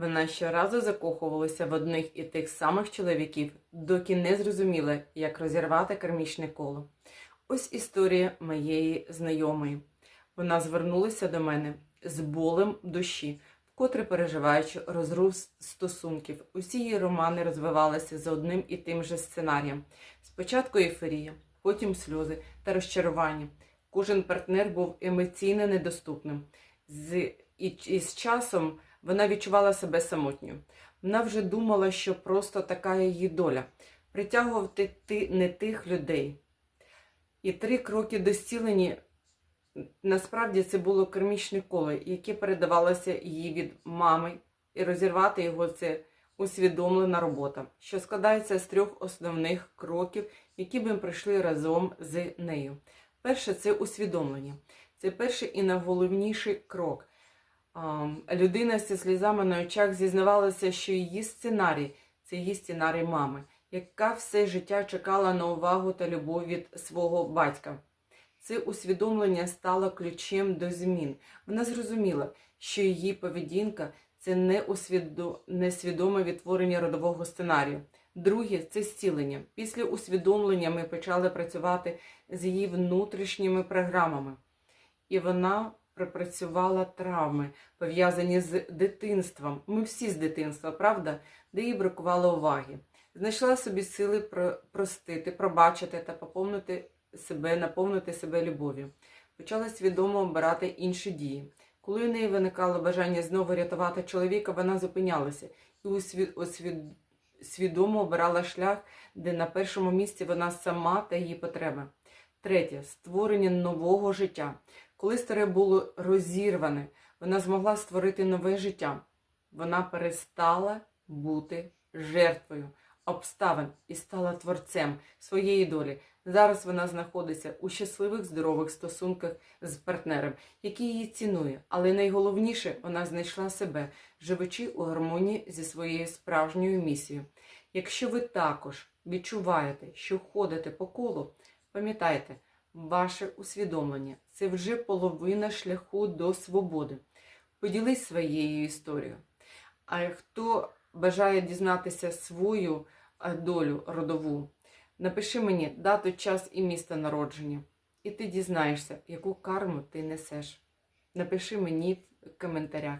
Вона щоразу закохувалася в одних і тих самих чоловіків, доки не зрозуміла, як розірвати кармічне коло. Ось історія моєї знайомої. Вона звернулася до мене з болем душі, вкотре переживаючи розрух стосунків. Усі її романи розвивалися за одним і тим же сценарієм. Спочатку ейфорія, потім сльози та розчарування. Кожен партнер був емоційно недоступним. З, і, і з часом вона відчувала себе самотньою. Вона вже думала, що просто така її доля притягувати ти не тих людей. І три кроки до зцілення насправді це було кармічне коло, яке передавалося їй від мами, і розірвати його це усвідомлена робота, що складається з трьох основних кроків, які би пройшли разом з нею. Перше це усвідомлення. Це перший і найголовніший крок. Людина зі слізами на очах зізнавалася, що її сценарій це її сценарій мами, яка все життя чекала на увагу та любов від свого батька. Це усвідомлення стало ключем до змін. Вона зрозуміла, що її поведінка це несвідоме відтворення родового сценарію. Друге це зцілення. Після усвідомлення ми почали працювати з її внутрішніми програмами, і вона пропрацювала травми, пов'язані з дитинством. Ми всі з дитинства, правда, де їй бракувало уваги. Знайшла собі сили простити, пробачити та поповнити себе, наповнити себе любов'ю. Почала свідомо обирати інші дії. Коли у неї виникало бажання знову рятувати чоловіка, вона зупинялася і усві- освід- свідомо обирала шлях, де на першому місці вона сама та її потреби. Третє створення нового життя. Коли старе було розірване, вона змогла створити нове життя. Вона перестала бути жертвою обставин і стала творцем своєї долі. Зараз вона знаходиться у щасливих здорових стосунках з партнером, який її цінує. Але найголовніше, вона знайшла себе, живучи у гармонії зі своєю справжньою місією. Якщо ви також відчуваєте, що ходите по колу, пам'ятайте, ваше усвідомлення це вже половина шляху до свободи. Поділись своєю історією. А хто бажає дізнатися свою е, долю родову, напиши мені дату, час і місце народження, і ти дізнаєшся, яку карму ти несеш. Напиши мені в коментарях.